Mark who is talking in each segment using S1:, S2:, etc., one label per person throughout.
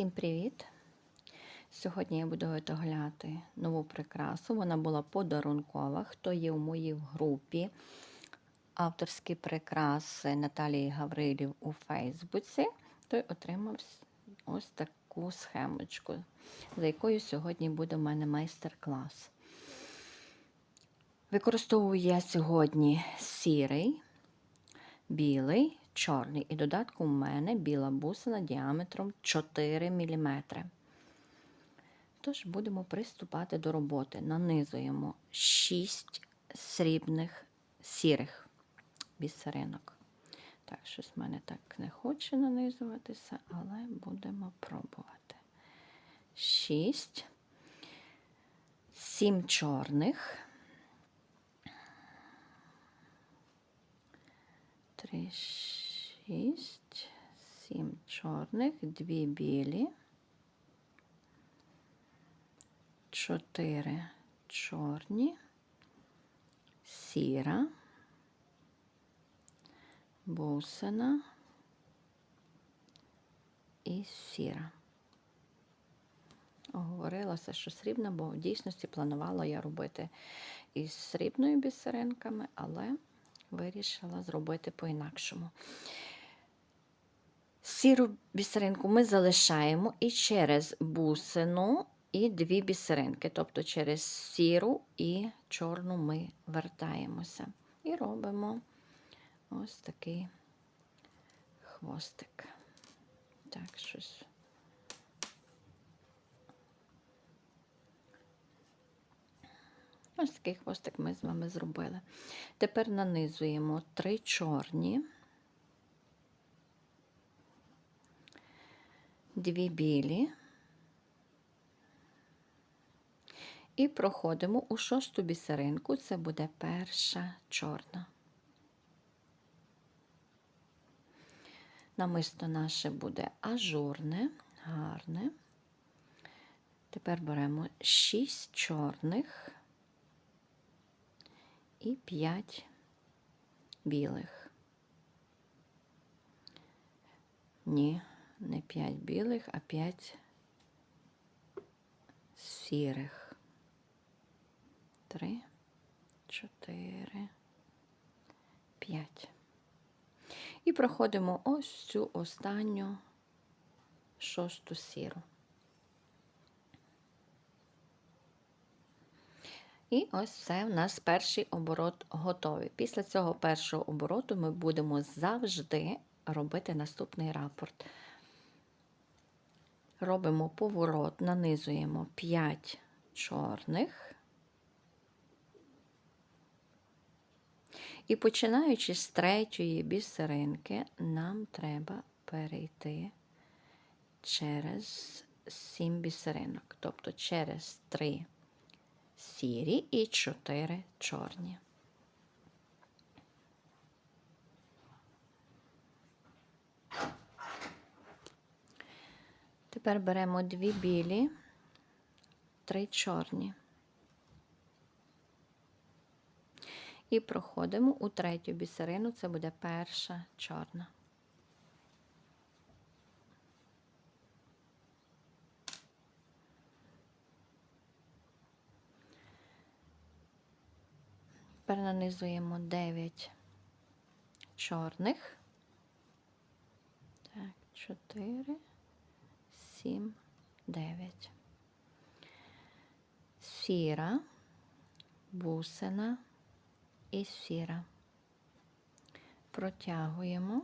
S1: Всім привіт! Сьогодні я буду виготовляти нову прикрасу. Вона була подарункова. Хто є у моїй групі авторські прикраси Наталії Гаврилів у Фейсбуці, той отримав ось таку схемочку, за якою сьогодні буде в мене майстер-клас. Використовую я сьогодні сірий, білий, чорний. І додатку у мене біла бусина діаметром 4 мм. Тож будемо приступати до роботи. Нанизуємо 6 срібних сірих бісеринок. Так, щось в мене так не хоче нанизуватися, але будемо пробувати. 6, 7 чорних. Три, шість, сім чорних, дві білі, чотири чорні, сіра, бусина і сіра. Оговорилася, що срібна, бо в дійсності планувала я робити із срібною бісеринками, але вирішила зробити по-інакшому. Сіру бісеринку ми залишаємо і через бусину і дві бісеринки, тобто через сіру і чорну ми вертаємося. І робимо ось такий хвостик. Так, щось. Ось такий хвостик ми з вами зробили. Тепер нанизуємо три чорні, дві білі і проходимо у шосту бісеринку, це буде перша чорна. Намисто наше буде ажурне, гарне. Тепер беремо шість чорних і 5 білих. Ні, не 5 білих, а 5 сірих. 3, 4, 5. І проходимо ось цю останню шосту сіру. І ось це в нас перший оборот готовий. Після цього першого обороту ми будемо завжди робити наступний рапорт. Робимо поворот, нанизуємо 5 чорних. І починаючи з третьої бісеринки, нам треба перейти через 7 бісеринок, тобто через 3 сірі і 4 чорні. Тепер беремо дві білі, три чорні. І проходимо у третю бісерину, це буде перша чорна. Тепер нанизуємо 9 чорних. Так, 4, 7, 9. Сіра, бусина і сіра. Протягуємо.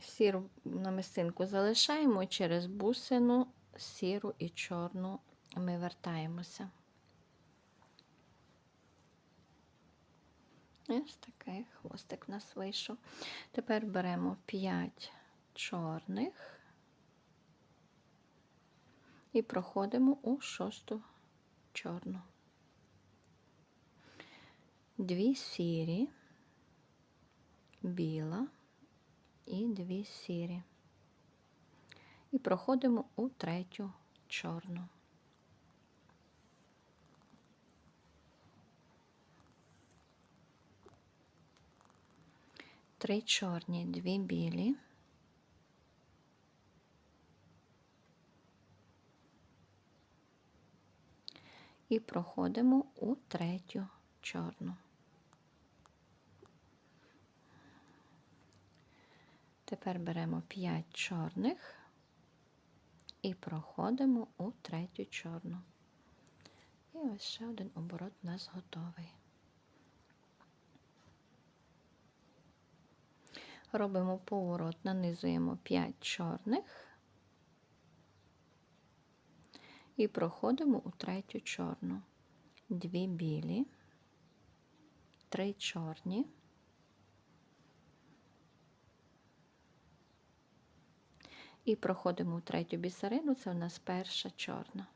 S1: Сіру намистинку залишаємо через бусину, сіру і чорну ми вертаємося. Ось такий хвостик у нас вийшов. Тепер беремо 5 чорних і проходимо у шосту чорну. Дві сірі, біла і дві сірі. І проходимо у третю чорну. Три чорні, дві білі. І проходимо у третю чорну. Тепер беремо 5 чорних і проходимо у третю чорну. І ось ще один оборот у нас готовий. Робимо поворот, нанизуємо 5 чорних і проходимо у третю чорну. Дві білі, три чорні. І проходимо у третю бісерину, це у нас перша чорна.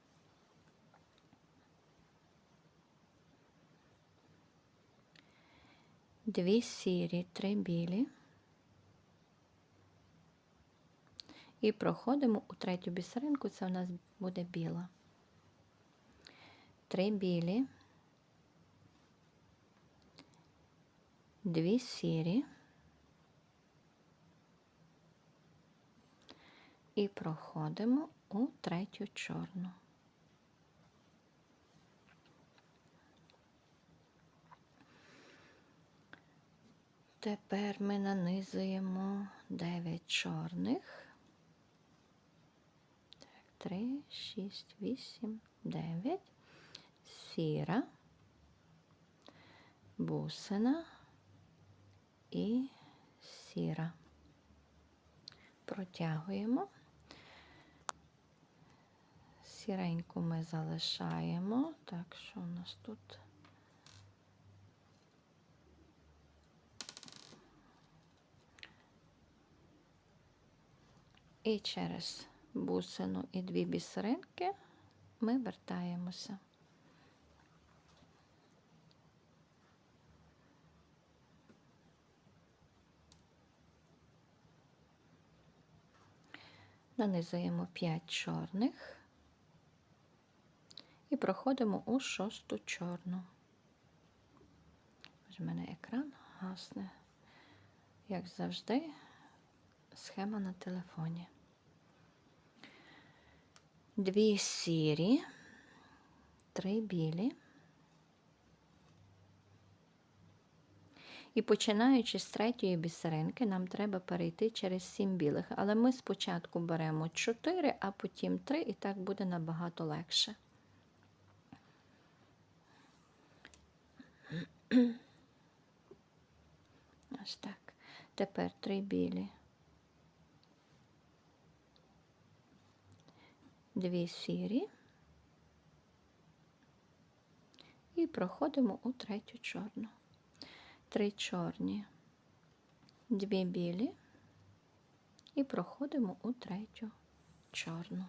S1: Дві сірі, три білі. І проходимо у третю бісеринку, це у нас буде біла. Три білі, дві сірі. І проходимо у третю чорну. Тепер ми нанизуємо 9 чорних. 3, 6, 8, 9. Сіра, бусина і сіра. Протягуємо. Сіреньку ми залишаємо. Так, що у нас тут? І через бусину і дві бісеринки ми вертаємося. Нанизуємо 5 чорних і проходимо у шосту чорну. Ось в мене екран гасне, як завжди, схема на телефоні. Дві сірі, три білі. І починаючи з третьої бісеринки, нам треба перейти через сім білих. Але ми спочатку беремо 4, а потім 3, і так буде набагато легше. Ось так. Тепер три білі. Дві сірі. І проходимо у третю чорну. Три чорні, дві білі і проходимо у третю чорну.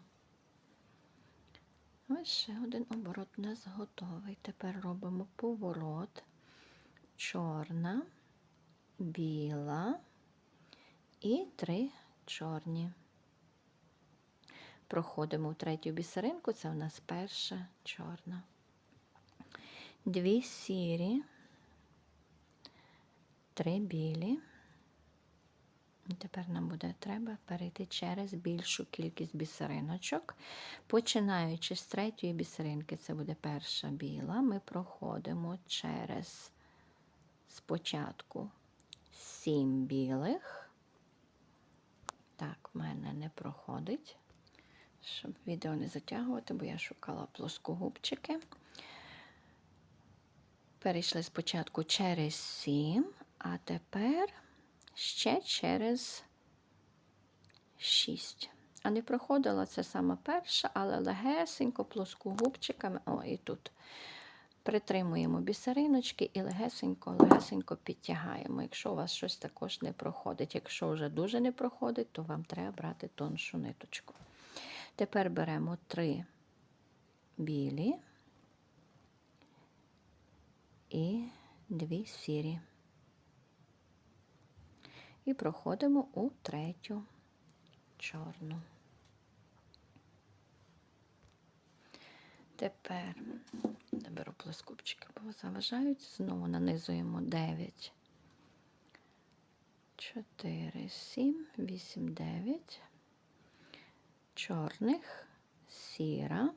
S1: Ось ще один оборот у нас готовий. Тепер робимо поворот, чорна, біла і три чорні. Проходимо у третю бісеринку, це у нас перша чорна. Дві сірі, три білі. І Тепер нам буде треба перейти через більшу кількість бісериночок. Починаючи з третьої бісеринки, це буде перша біла, ми проходимо через спочатку сім білих. Так, в мене не проходить, щоб відео не затягувати, бо я шукала плоскогубчики. Перейшли спочатку через сім, а тепер ще через 6. А не проходила це саме перша, але легесенько, плоскогубчиками. О, і тут притримуємо бісериночки і легесенько-легесенько підтягаємо. Якщо у вас щось також не проходить. Якщо вже дуже не проходить, то вам треба брати тоншу ниточку. Тепер беремо три білі і дві сірі і проходимо у третю чорну. Тепер наберу плоскопчики, бо заважають. Знову нанизуємо 9 4, 7, 8, 9. Чорних, сіра,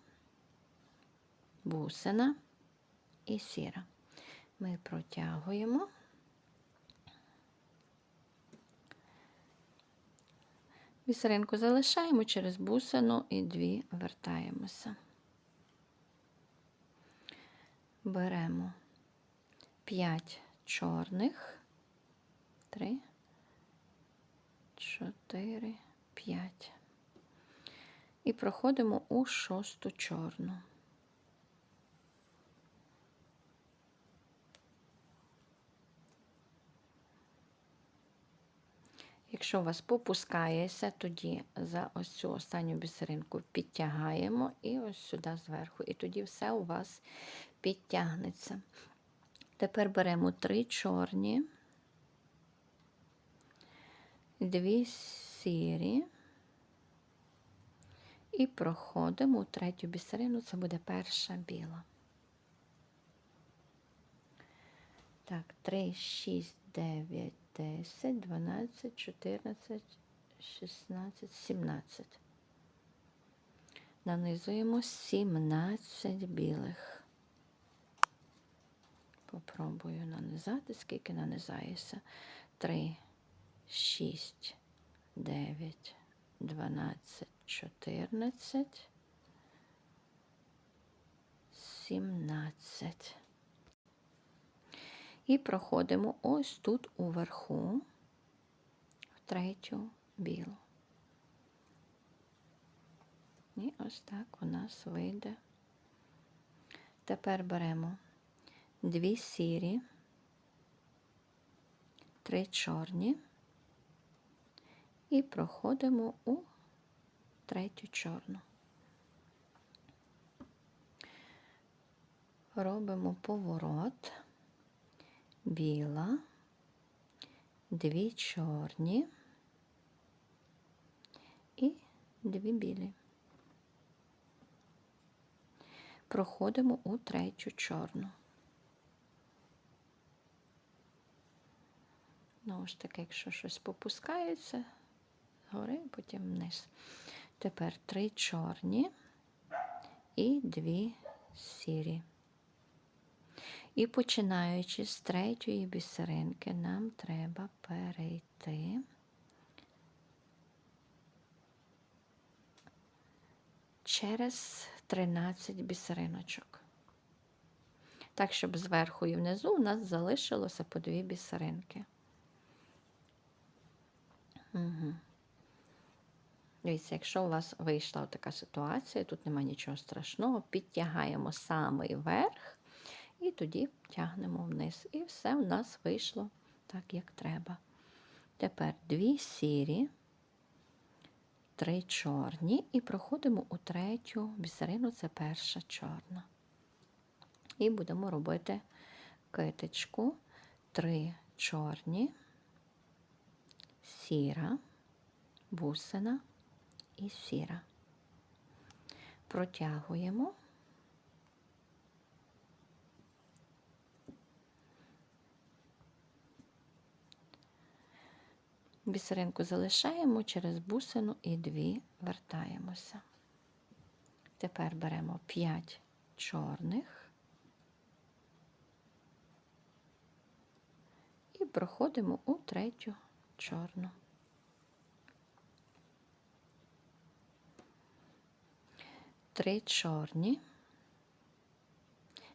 S1: бусина і сіра. Ми протягуємо. Бісеринку залишаємо через бусину і дві вертаємося. Беремо 5 чорних, 3, 4, 5. І проходимо у шосту чорну. Якщо у вас попускається, тоді за ось цю останню бісеринку підтягаємо і ось сюди зверху. І тоді все у вас підтягнеться. Тепер беремо три чорні, дві сірі і проходимо у третю бісерину, це буде перша біла. Так, 3, 6, 9, 10, 12, 14, 16, 17. Нанизуємо 17 білих. Попробую нанизати, скільки нанизається. 3, 6, 9, 12, 14, 17. І проходимо ось тут уверху, в третю білу. І ось так у нас вийде. Тепер беремо дві сірі, три чорні і проходимо у третю чорну. Робимо поворот біла, дві чорні і дві білі. Проходимо у третю чорну. Знову ж таки, якщо щось попускається, згори, потім вниз. Тепер три чорні і дві сірі. І починаючи з третьої бісеринки, нам треба перейти через 13 бісериночок. Так, щоб зверху і внизу у нас залишилося по дві бісеринки. Угу. Дивіться, якщо у вас вийшла така ситуація, тут немає нічого страшного, підтягаємо самий верх і тоді тягнемо вниз. І все у нас вийшло так, як треба. Тепер дві сірі, три чорні, і проходимо у третю бісерину, це перша чорна. І будемо робити китичку, три чорні, сіра, бусина і сіра. Протягуємо. Бісеринку залишаємо через бусину і дві вертаємося. Тепер беремо 5 чорних і проходимо у третю чорну. Три чорні,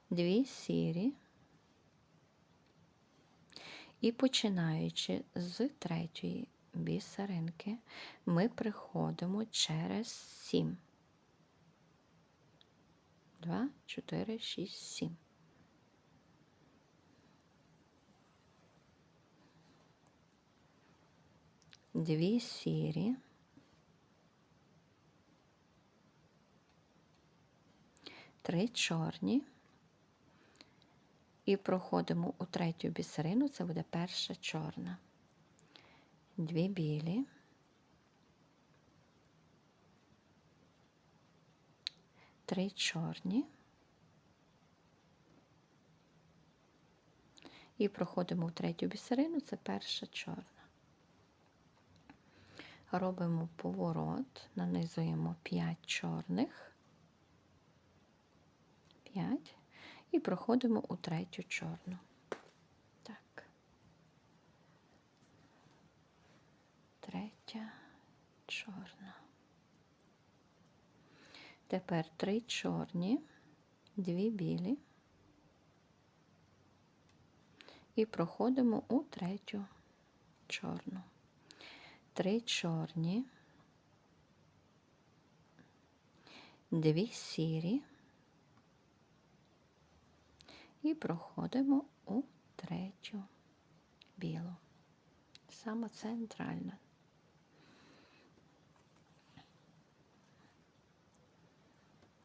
S1: дві сірі. І починаючи з третьої бісеринки, ми приходимо через сім. Два, чотири, шість, сім. Дві сірі. Три чорні. І проходимо у третю бісерину, це буде перша чорна. Дві білі. Три чорні. І проходимо у третю бісерину, це перша чорна. Робимо поворот, нанизуємо 5 чорних, 5 і проходимо у третю чорну. Так. Третя чорна. Тепер три чорні, дві білі. І проходимо у третю чорну. Три чорні, дві сірі. І проходимо у третю білу. Саме центральна.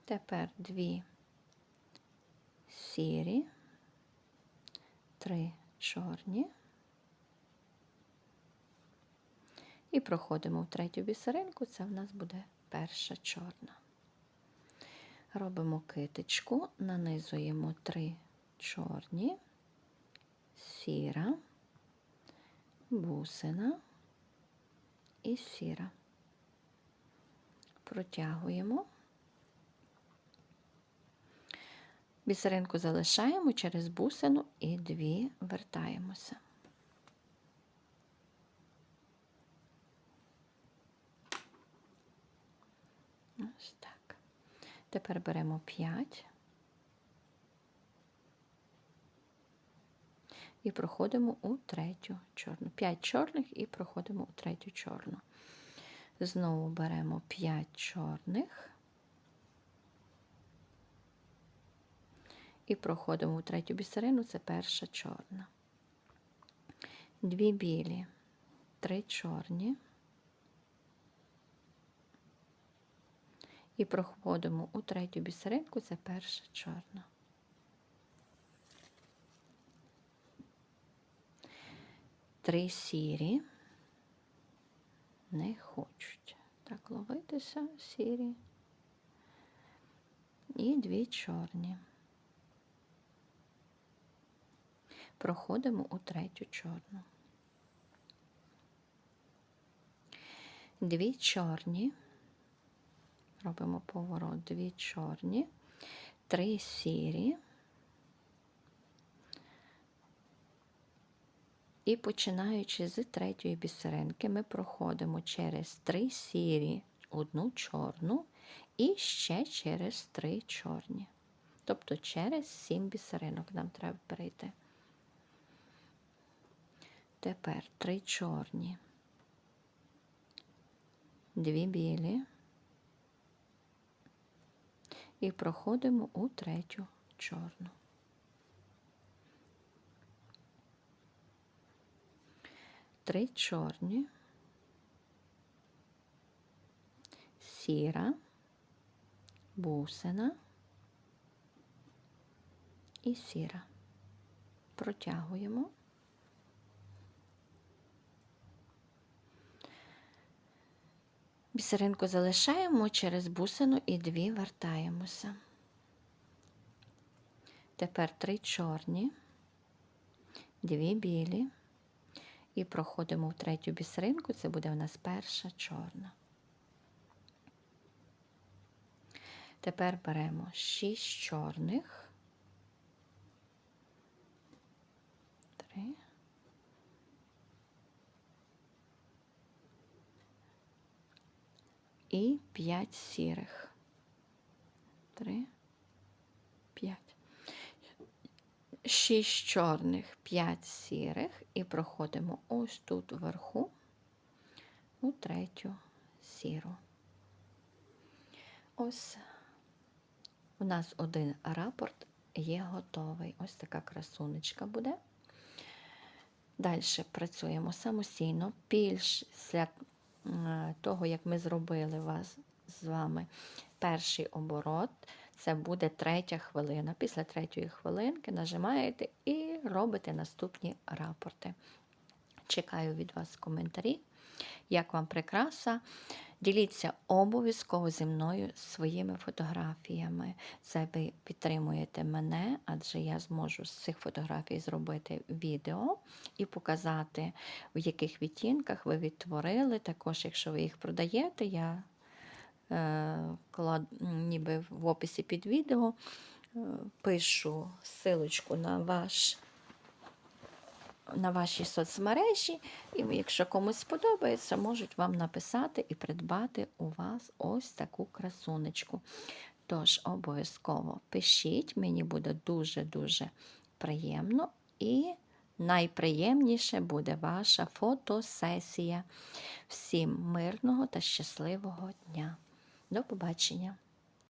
S1: Тепер дві сірі, три чорні. І проходимо в третю бісеринку, це в нас буде перша чорна. Робимо китичку, нанизуємо три чорні, сіра, бусина і сіра. Протягуємо. Бісеринку залишаємо через бусину і дві вертаємося. Ось так. Тепер беремо 5 і проходимо у третю чорну. 5 чорних і проходимо у третю чорну. Знову беремо 5 чорних і проходимо у третю бісерину, це перша чорна. Дві білі, три чорні. І проходимо у третю бісеринку, це перша чорна. Три сірі не хочуть так ловитися сірі. І дві чорні. Проходимо у третю чорну. Дві чорні. Робимо поворот, дві чорні, три сірі. І починаючи з третьої бісеринки, ми проходимо через три сірі, одну чорну і ще через три чорні. Тобто через сім бісеринок нам треба перейти. Тепер три чорні, дві білі і проходимо у третю чорну. Три чорні, сіра, бусина і сіра. Протягуємо. Бісеринку залишаємо через бусину і дві вертаємося. Тепер три чорні, дві білі, і проходимо в третю бісеринку, це буде у нас перша чорна. Тепер беремо шість чорних, три. і 5 сірих. 3, 5. 6 чорних, 5 сірих і проходимо ось тут вверху у третю сіру. Ось у нас один рапорт є готовий. Ось така красунечка буде. Далі працюємо самостійно, після Е, того, як ми зробили вас з вами перший оборот, це буде третя хвилина. Після третьої хвилинки нажимаєте і робите наступні рапорти. Чекаю від вас коментарі. Як вам прикраса? Діліться обов'язково зі мною своїми фотографіями. Це ви підтримуєте мене, адже я зможу з цих фотографій зробити відео і показати, в яких відтінках ви відтворили. Також, якщо ви їх продаєте, я ніби в описі під відео е, пишу ссылочку на ваш на ваші соцмережі, і якщо комусь сподобається, можуть вам написати і придбати у вас ось таку красунечку. Тож, обов'язково пишіть, мені буде дуже-дуже приємно і найприємніше буде ваша фотосесія. Всім мирного та щасливого дня. До побачення!